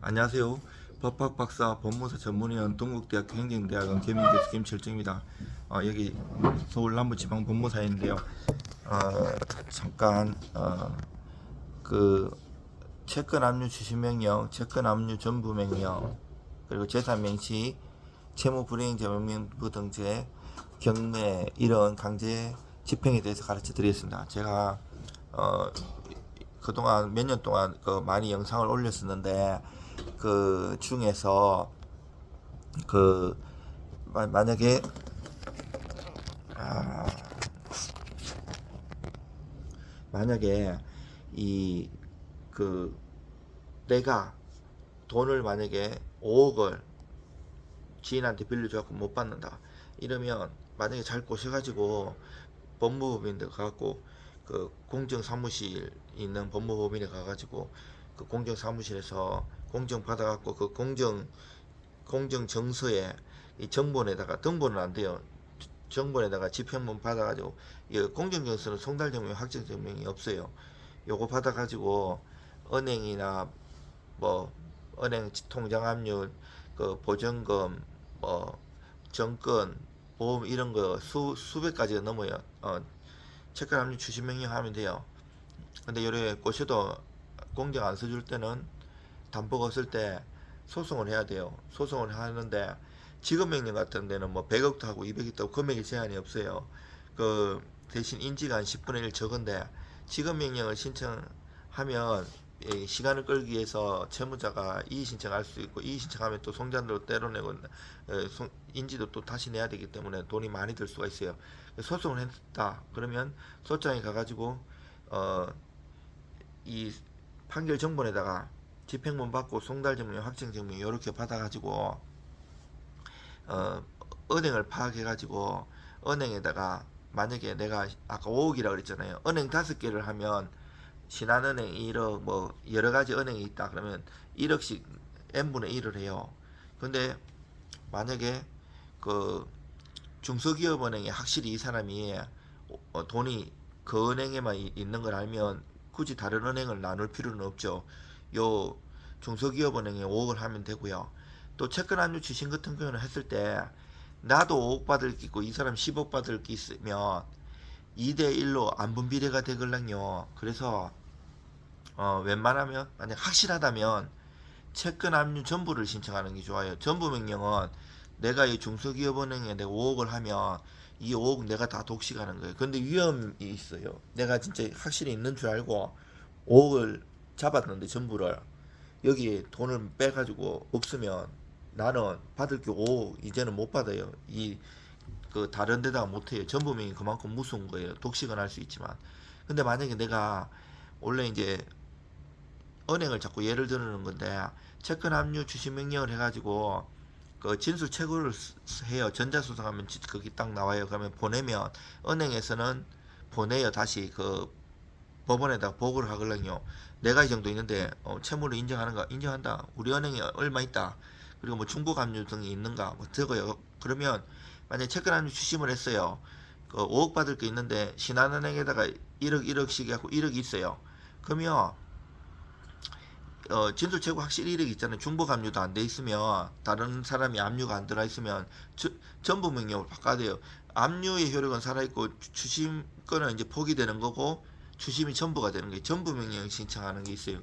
안녕하세요. 법학 박사 법무사 전문위원 동국대학교 행정대학원 개민교수 김철중입니다. 어, 여기 서울 남부지방 법무사인데요. 어, 잠깐 어, 그 채권 압류 추심 명령, 채권 압류 전부 명령, 그리고 재산 명시, 채무 불이행자 명명부 등재, 경매 이런 강제 집행에 대해서 가르쳐 드리겠습니다. 제가 어, 그동안 몇 년 동안 그 많이 영상을 올렸었는데 그 중에서 그 마- 만약에 아 만약에 이 그 내가 돈을 만약에 5억을 지인한테 빌려줘갖고 못 받는다. 이러면 만약에 잘 꼬셔가지고 법무법인데 가갖고 그 공정사무실 있는 법무법인에 가가지고 그 공정사무실에서 공정 받아갖고 그 공정 공정 정서에 이 정본에다가 등본은 안 돼요. 정본에다가 집행본 받아가지고 이 공정 정서는 송달 증명, 확정 증명이 없어요. 요거 받아가지고 은행이나 뭐 은행 통장 압류, 그 보증금, 뭐 정권, 보험 이런 거 수 수백 가지가 넘어요. 어, 채권 압류 추심 명령 하면 돼요. 근데 요래 꼬셔도 공정 안 써줄 때는 담보가 없을 때 소송을 해야 돼요. 소송을 하는데 지급 명령 같은 데는 뭐 100억도 하고 200억도 하고 금액이 제한이 없어요. 그 대신 인지가 한 10분의 1 적은데 지급 명령을 신청하면 이 시간을 끌기 위해서 채무자가 이의 신청할 수 있고 이의 신청하면 또 송잔도 때려내고 어, 송- 인지도 또 다시 내야 되기 때문에 돈이 많이 들 수가 있어요. 소송을 했다 그러면 소장에 가가지고 어, 이 판결 정본에다가 집행본 받고 송달 증명, 확정 증명 이렇게 받아가지고 어, 은행을 파악해가지고 은행에다가 만약에 내가 아까 5억이라 그랬잖아요. 은행 다섯 개를 하면 신한은행 1억 뭐 여러 가지 은행이 있다 그러면 1억씩 n분의 1을 해요. 근데 만약에 그 중소기업은행에 확실히 이 사람이 어, 돈이 그 은행에만 이- 있는 걸 알면 굳이 다른 은행을 나눌 필요는 없죠. 요 중소기업은행에 5억을 하면 되고요. 또 채권 압류 주신 같은 경우는 했을 때 나도 5억 받을 게 있고 이 사람 10억 받을 게 있으면 2대 1로 안 분 비례가 되걸랑요. 그래서 어, 웬만하면 만약 확실하다면 채권 압류 전부를 신청하는 게 좋아요. 전부 명령은 내가 이 중소기업은행에 내가 5억을 하면 이 5억 내가 다 독식하는 거예요. 근데 위험이 있어요. 내가 진짜 확실히 있는 줄 알고 5억을 잡았는데 전부를 여기 돈을 빼가지고 없으면 나는 받을 게 5억 이제는 못 받아요. 이 그 다른 데다가 못 해요. 전부 명이 그만큼 무서운 거예요. 독식은 할 수 있지만. 근데 만약에 내가 원래 이제 은행을 자꾸 예를 들는 건데 채권 압류 주식 명령을 해가지고 그 진술 채굴을 쓰- 해요. 전자수송하면 지- 거기 딱 나와요. 그러면 보내면 은행에서는 보내요. 다시 그 법원에다 보고를 하걸랑요. 내가 이 정도 있는데 어, 채무를 인정하는가? 인정한다. 우리 은행에 얼마 있다. 그리고 뭐 중복 압류 등이 있는가? 뭐 적어요. 그러면 만약 채권 압류 추심을 했어요. 그 5억 받을 게 있는데 신한은행에다가 1억 1억씩 해갖고 1억이 있어요. 그러면 어, 진술 최고 확실히 1억 있잖아요. 중복 압류도 안 돼 있으면 다른 사람이 압류가 안 들어 있으면 저- 전부 명령을 바꿔야 돼요. 압류의 효력은 살아 있고 거는 이제 포기되는 거고 추심이 전부가 되는 거예요. 전부 명령 신청하는 게 있어요.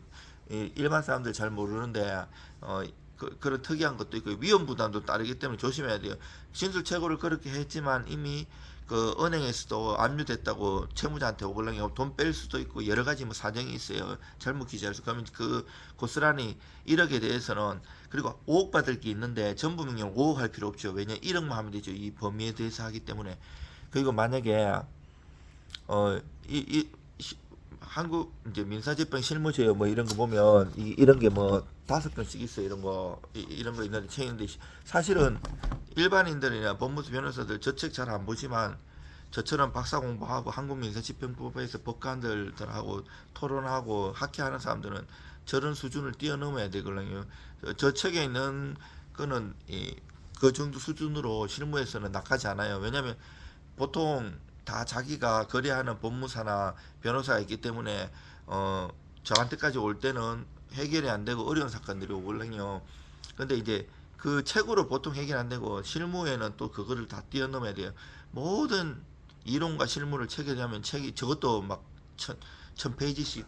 이 일반 사람들 잘 모르는데 어, 그, 그런 특이한 것도 있고 위험 부담도 따르기 때문에 조심해야 돼요. 진술 최고를 그렇게 했지만 이미 그 은행에서도 압류됐다고 채무자한테 오글랑이 돈 뺄 수도 있고 여러 가지 뭐 사정이 있어요. 잘못 기재해서 그러면 그 고스란히 1억에 대해서는 그리고 5억 받을 게 있는데 전부 명령 5억 할 필요 없죠. 왜냐 1억만 하면 되죠. 이 범위에 대해서 하기 때문에 그리고 만약에 어이 이, 시- 한국 이제 민사재판 실무제요 뭐 이런 거 보면 이, 이런 게 뭐 다섯 건씩 있어 요 이런 거 이, 런거 있는데 책인데 시- 사실은 일반인들이나 법무사 변호사들 저책 잘 안 보지만 저처럼 박사 공부하고 한국 민사집행법에서 법관들하고 토론하고 학회하는 사람들은 저런 수준을 뛰어넘어야 되거든요. 저, 저 책에 있는 거는 이, 그 정도 수준으로 실무에서는 낙하지 않아요. 왜냐하면 보통 다 자기가 거래하는 법무사나 변호사가 있기 때문에 어 저한테까지 올 때는 해결이 안 되고 어려운 사건들이 오거든요. 근데 이제 그 책으로 보통 해결 안 되고 실무에는 또 그거를 다 뛰어넘어야 돼요. 모든 이론과 실무를 체결하면 책이 저것도 막 천, 천 페이지씩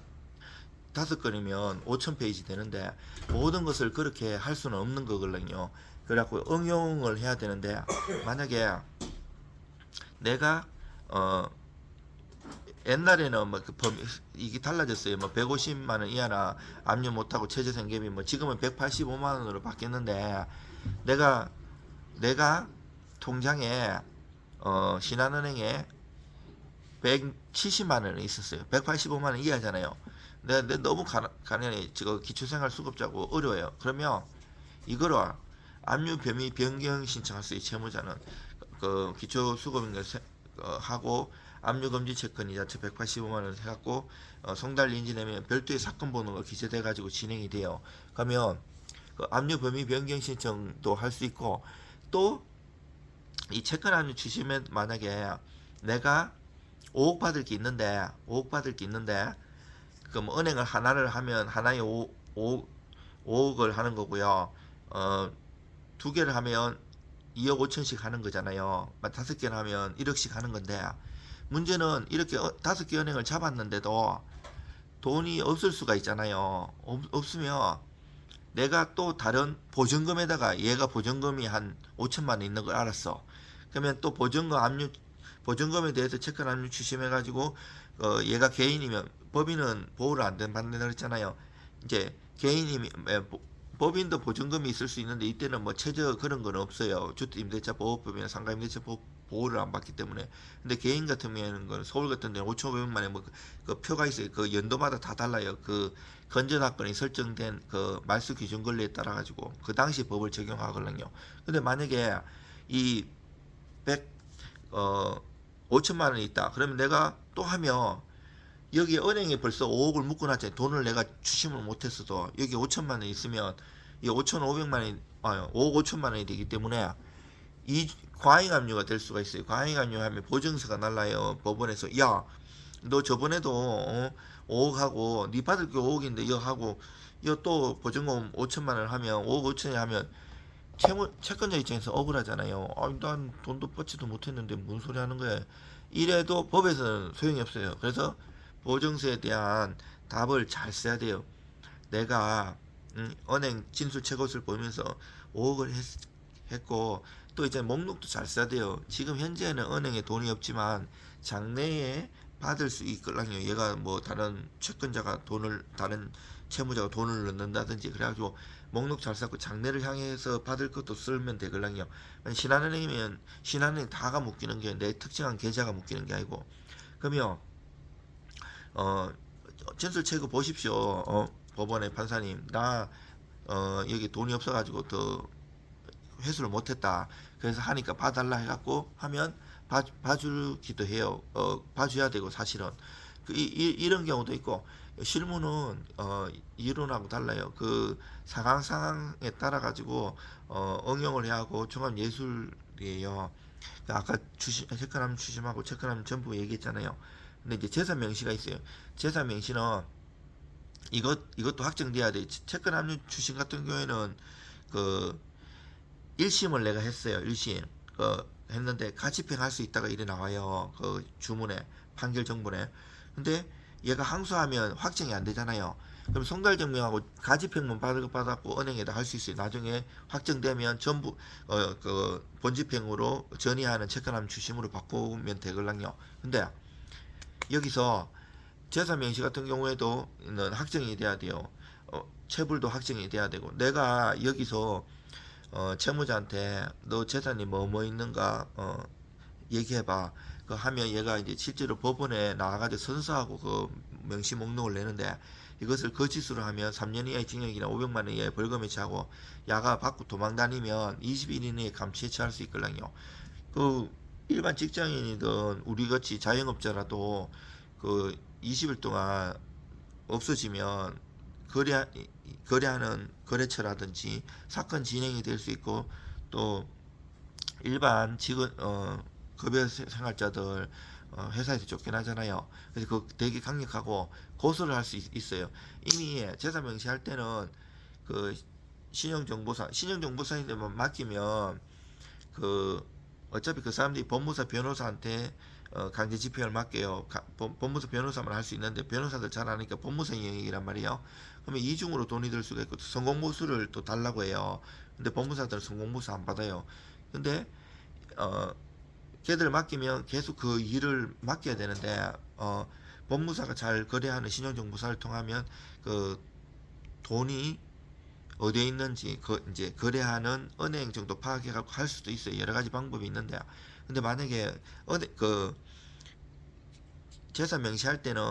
다섯 건이면 오천 페이지 되는데 모든 것을 그렇게 할 수는 없는 거거든요. 그래갖고 응용을 해야 되는데 만약에 내가 어 옛날에는 뭐그 범 이게 달라졌어요. 뭐 150만 원 이하나 압류 못하고 최저 생계비 뭐 지금은 185만 원으로 바뀌었는데 내가 내가 통장에 어 신한은행에 170만 원이 있었어요. 185만 원 이하잖아요. 내가, 내가 너무 가, 가난해 지금 기초생활 수급자고 어려워요. 그러면 이거를 압류 범위 변경 신청할 수 있어요. 채무자는 그 기초 수급인가 세- 어, 하고 압류 금지 채권 이자체 185만 원 해갖고 어, 송달 인지 내면 별도의 사건 번호가 기재돼 가지고 진행이 돼요. 그러면 그 압류 범위 변경 신청도 할 수 있고 또 이 채권 압류 주시면 만약에 내가 5억 받을 게 있는데 5억 받을 게 있는데 그럼 은행을 하나를 하면 하나에 5, 5, 5억을 하는 거고요. 어, 두 개를 하면 2억 5천씩 하는 거잖아요. 막 다섯 개를 하면 1억씩 하는 건데 문제는 이렇게 어- 다섯 개 은행을 잡았는데도 돈이 없을 수가 있잖아요. 없, 없으면 내가 또 다른 보증금에다가 얘가 보증금이 한 5천만 원 있는 걸 알았어. 그러면 또 보증금 압류 보증금에 대해서 체크 압류 추심해 가지고 어 얘가 개인이면 법인은 보호를 안 된- 받는다 그랬잖아요. 이제 개인이 에, 보- 법인도 보증금이 있을 수 있는데 이때는 뭐 최저 그런 건 없어요. 주택임대차 보호법이나 상가임대차 보호, 보호를 안 받기 때문에. 근데 개인 같은 경우에는 서울 같은 데는 5,500만에 뭐그 표가 있어요. 그 연도마다 다 달라요. 그 건전학번이 설정된 그 말소 기준 권리에 따라 가지고 그 당시 법을 적용하거든요. 근데 만약에 이 100, 어, 5천만 원이 있다. 그러면 내가 또 하면 여기 은행에 벌써 5억을 묶어놨잖아요. 돈을 내가 추심을 못했어도 여기 5천만 원 있으면 이 5,500만 원이 아, 5억 5천만 원이 되기 때문에 이 과잉 압류가 될 수가 있어요. 과잉 압류하면 보증서가 날라요. 법원에서 야, 너 저번에도 어, 5억 하고 네 받을 게 5억인데 이거 하고 이거 또 보증금 5천만 원 하면 5억 5천이 하면 채무, 채권자 입장에서 억울하잖아요. 아, 난 돈도 뻗지도 못했는데 뭔 소리 하는 거야. 이래도 법에서는 소용이 없어요. 그래서 보증서에 대한 답을 잘 써야 돼요. 내가 음, 은행 진술 채것을 보면서 5억을 했, 했고 또 이제 목록도 잘 써야 돼요. 지금 현재는 은행에 돈이 없지만 장래에 받을 수 있거든요. 얘가 뭐 다른 채권자가 돈을 다른 채무자가 돈을 넣는다든지 그래가지고 목록 잘 쌓고 장래를 향해서 받을 것도 쓰면 되거든요. 신한은행이면 신한은행 다가 묶이는 게 내 특정한 계좌가 묶이는 게 아니고 그러면 어 진술 체크 보십시오. 어 법원의 판사님 나 어 여기 돈이 없어가지고 더 회수를 못했다. 그래서 하니까 봐달라 해갖고 하면 봐, 봐주기도 해요. 어, 봐줘야 되고 사실은 그 이, 이, 이런 경우도 있고 실무는 어, 이론하고 달라요. 그 상황 상황에 따라 가지고 어, 응용을 해야 하고 종합 예술이에요. 그 아까 주심 체크남 주심하고 체크남 전부 얘기했잖아요. 근데 이제 재산 명시가 있어요. 재산 명시는 이것 이것도 확정돼야 돼. 채권 압류 추심 같은 경우에는 그 1심을 내가 했어요. 1심. 그 했는데 가집행할 수 있다가 이래 나와요. 그 주문에 판결 정보에. 근데 얘가 항소하면 확정이 안 되잖아요. 그럼 송달 증명하고 가집행만 받을 받았고 은행에다 할 수 있어요. 나중에 확정되면 전부 어 그 본집행으로 전이하는 채권함 주심으로 바꾸면 되걸랑요. 근데 여기서 재산 명시 같은 경우에도는 확정이 돼야 돼요. 어, 체불도 확정이 돼야 되고 내가 여기서 어, 채무자한테 너 재산이 뭐뭐 있는가 어, 얘기해봐. 그 하면 얘가 이제 실제로 법원에 나와가지고 선서하고 그 명시 목록을 내는데 이것을 거짓으로 하면 3년 이하의 징역이나 500만 원 이하의 벌금에 처하고 야가 받고 도망 다니면 20일 이내에 감치에 처할 수 있거든요. 그 일반 직장인이든 우리 같이 자영업자라도 그 20일 동안 없어지면 거래 거래하는 거래처라든지 사건 진행이 될 수 있고 또 일반 직원 어 급여 세- 생활자들 어, 회사에서 쫓겨나잖아요. 그래서 그 되게 강력하고 고소를 할 수 있어요. 이미 재산 명시할 때는 그 신용정보사 신용정보사인데만 맡기면 그 어차피 그 사람들이 법무사 변호사한테 어, 강제 집행을 맡겨요. 가- 법- 법무사 변호사만 할 수 있는데 변호사들 잘 아니까 법무사 영역이란 말이에요. 그러면 이중으로 돈이 들 수가 있고 성공보수를 또 달라고 해요. 근데 법무사들은 성공보수 안 받아요. 근데 어 걔들 맡기면 계속 그 일을 맡겨야 되는데 어 법무사가 잘 거래하는 신용정보사를 통하면 그 돈이 어디에 있는지 그 이제 거래하는 은행 정도 파악해 갖고 할 수도 있어요. 여러 가지 방법이 있는데 근데 만약에 은행 그 재산 명시할 때는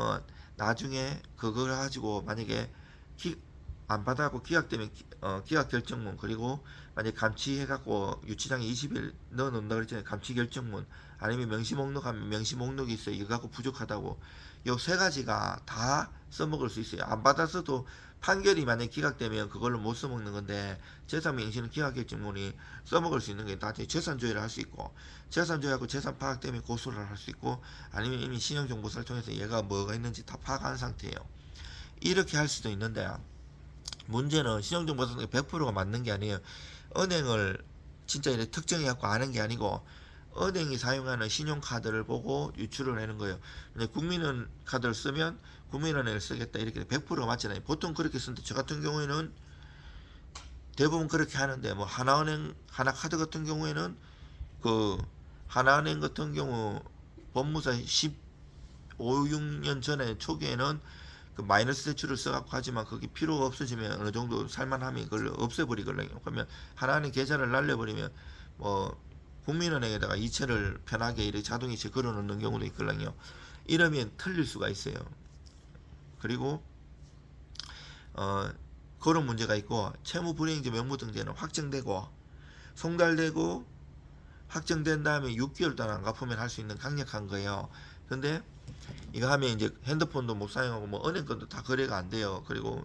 나중에 그걸 가지고 만약에 기, 안 받아고 기각되면 기, 어, 기각 결정문 그리고 만약 감치해 갖고 유치장에 20일 넣어 놓는다 그랬잖아요. 감치 결정문 아니면 명시 목록 하면 명시 목록이 있어요. 이거 갖고 부족하다고 요 세 가지가 다 써먹을 수 있어요. 안 받았어도 판결이 만약 기각되면 그걸로 못 써먹는 건데 재산 명시는 기각 결정문이 써먹을 수 있는 게 나중에 재산 조회를 할 수 있고 재산 조회하고 재산 파악 때문에 고소를 할 수 있고 아니면 이미 신용정보사를 통해서 얘가 뭐가 있는지 다 파악한 상태예요. 이렇게 할 수도 있는데 문제는 신용정보사는 100%가 맞는 게 아니에요. 은행을 진짜 이렇게 특정해 갖고 아는 게 아니고 은행이 사용하는 신용카드를 보고 유출을 하는 거예요. 근데 국민은 카드를 쓰면 국민은행을 쓰겠다 이렇게 100%가 맞잖아요. 보통 그렇게 쓰는데 저 같은 경우에는 대부분 그렇게 하는데 뭐 하나은행 하나카드 같은 경우에는 그 하나은행 같은 경우 법무사 15, 6년 전에 초기에는 그 마이너스 대출을 써갖고 하지만 그게 필요가 없어지면 어느 정도 살만하면 그걸 없애버리거든요. 그러면 하나은행 계좌를 날려버리면 뭐 국민은행에다가 이체를 편하게 이렇게 자동이체 걸어 놓는 경우도 있거든요. 이러면 틀릴 수가 있어요. 그리고 어 그런 문제가 있고 채무 불이행자 명부 등재는 확정되고 송달되고 확정된 다음에 6개월 동안 안 갚으면 할 수 있는 강력한 거예요. 근데 이거 하면 이제 핸드폰도 못 사용하고 뭐 은행 건도 다 거래가 안 돼요. 그리고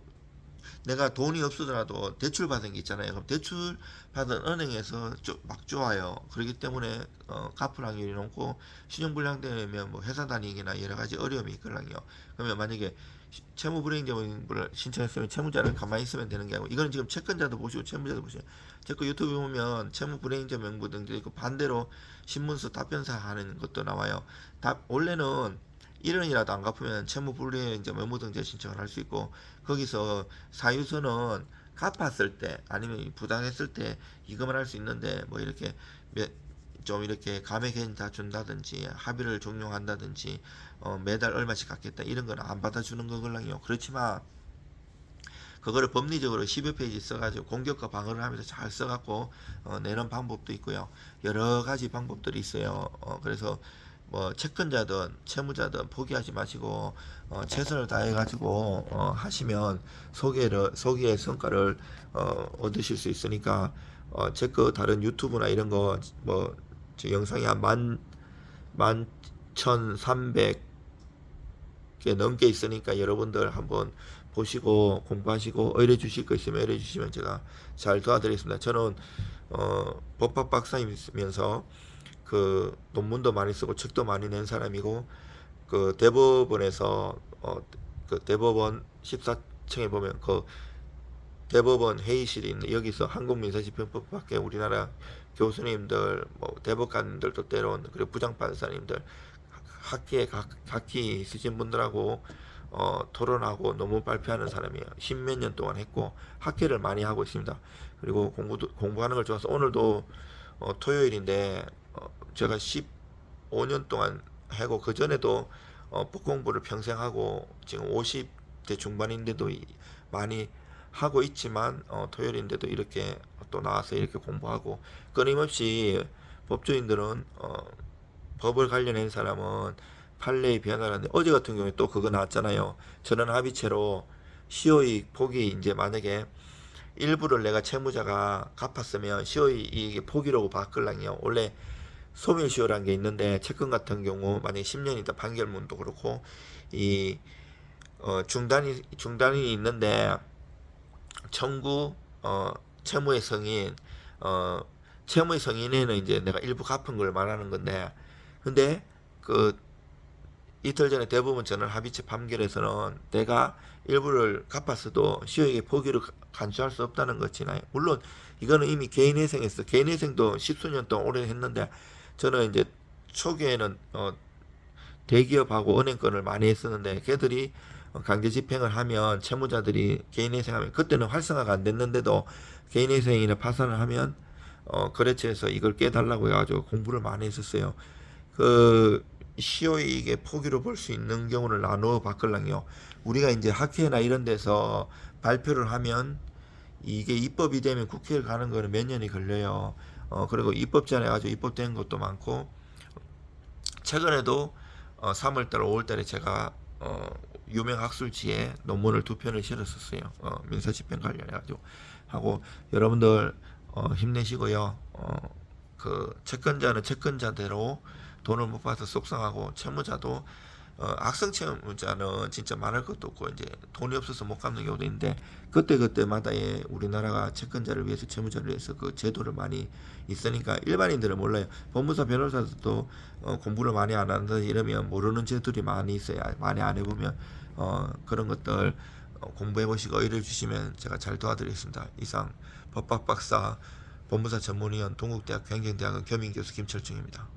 내가 돈이 없어더라도 대출 받은 게 있잖아요. 그럼 대출 받은 은행에서 쪼- 막 좋아요. 그렇기 때문에 어, 갚을 확률이 높고 신용불량 되면 뭐 회사 다니기나 여러 가지 어려움이 있거든요. 그러면 만약에 시- 채무불이행자를 신청했으면 채무자를 가만히 있으면 되는 게 아니고 이거는 지금 채권자도 보시고 채무자도 보시고 제거 유튜브 보면 채무불이행자 명부 등도 있고 반대로 신문서 답변사 하는 것도 나와요. 답 원래는 1원이라도 안 갚으면 채무불이행자 명부등재 신청을 할 수 있고 거기서 사유서는 갚았을 때 아니면 부당했을 때 이금을 할 수 있는데 뭐 이렇게 몇- 좀 이렇게 감액해인 다 준다든지 합의를 종용한다든지 어, 매달 얼마씩 갚겠다 이런 건 안 받아주는 거걸랑요. 그렇지만 그거를 법리적으로 10여 페이지 써가지고 공격과 방어를 하면서 잘 써갖고 어, 내는 방법도 있고요. 여러 가지 방법들이 있어요. 어, 그래서 뭐 채권자든 채무자든 포기하지 마시고 어, 최선을 다해 가지고 어, 하시면 소개를 소개의 성과를 어, 얻으실 수 있으니까 어, 제 거 다른 유튜브나 이런 거뭐 영상이 한만 만 천삼백 개 넘게 있으니까 여러분들 한번 보시고 공부하시고 의뢰 주실 거 있으면 의뢰 주시면 제가 잘 도와드리겠습니다. 저는 어, 법학 박사이면서 그 논문도 많이 쓰고 책도 많이 낸 사람이고 그 대법원에서 어, 그 대법원 14층에 보면 그 대법원 회의실이 있는 여기서 한국민사집행법 밖에 우리나라 교수님들 뭐 대법관들도 때론 그리고 부장판사님들 학기에 각, 각기 있으신 분들하고 어, 토론하고 논문 발표하는 사람이에요. 십몇 년 동안 했고 학회를 많이 하고 있습니다. 그리고 공부도 공부하는 걸 좋아서 오늘도 어, 토요일인데 어, 제가 15년 동안 하고 그 전에도 어, 법 공부를 평생 하고 지금 50대 중반인데도 이- 많이 하고 있지만 어, 토요일인데도 이렇게 또 나와서 이렇게 공부하고 끊임없이 법조인들은 어, 법을 관련한 사람은 판례의 변화라는데 어제 같은 경우에 또 그거 나왔잖아요. 전원 합의체로 시효이익 폭이 이제 만약에 일부를 내가 채무자가 갚았으면 시효이익의 폭이라고 바꾸려요. 원래 소멸시효라는 게 있는데 채권 같은 경우 만약에 10년이다 판결문도 그렇고 이 어, 중단이 중단이 있는데 청구 어, 채무의 성인 어, 채무의 성인에는 이제 내가 일부 갚은 걸 말하는 건데 근데 그 이틀 전에 대부분 저는 합의체 판결에서는 내가 일부를 갚았어도 시효에게 포기를 가- 간주할 수 없다는 것이나요. 물론 이거는 이미 개인회생에서 개인회생도 십수년 동안 오래 했는데 저는 이제 초기에는 어, 대기업하고 은행권을 많이 했었는데 걔들이 어, 강제 집행을 하면 채무자들이 개인회생하면 그때는 활성화가 안 됐는데도 개인회생이나 파산을 하면 어, 거래처에서 이걸 깨달라고 해가지고 공부를 많이 했었어요. 그 시효이 이게 포기로 볼 수 있는 경우를 나누어 바꾸려요. 우리가 이제 학회나 이런 데서 발표를 하면 이게 입법이 되면 국회를 가는 거는 몇 년이 걸려요. 어 그리고 입법제안에 가지고 입법된 것도 많고 최근에도 어 3월달, 5월달에 제가 어 유명 학술지에 논문을 두 편을 실었었어요. 어 민사 집행 관련해 가지고 하고 여러분들 어 힘내시고요. 어 그 채권자는 채권자대로 돈을 못 받아서 속상하고 채무자도 어, 악성 채무자는 진짜 말할 것도 없고 이제 돈이 없어서 못 갚는 경우도 있는데 그때 그때마다의 우리나라가 채권자를 위해서 채무자를 위해서 그 제도를 많이 있으니까 일반인들은 몰라요. 법무사 변호사들도 어, 공부를 많이 안 한다 이러면 모르는 제도들이 많이 있어요. 많이 안 해보면 어, 그런 것들 어, 공부해 보시고 의뢰 주시면 제가 잘 도와드리겠습니다. 이상 법학 박사 법무사 전문위원 동국대학교 행정대학원 겸임교수 김철중입니다.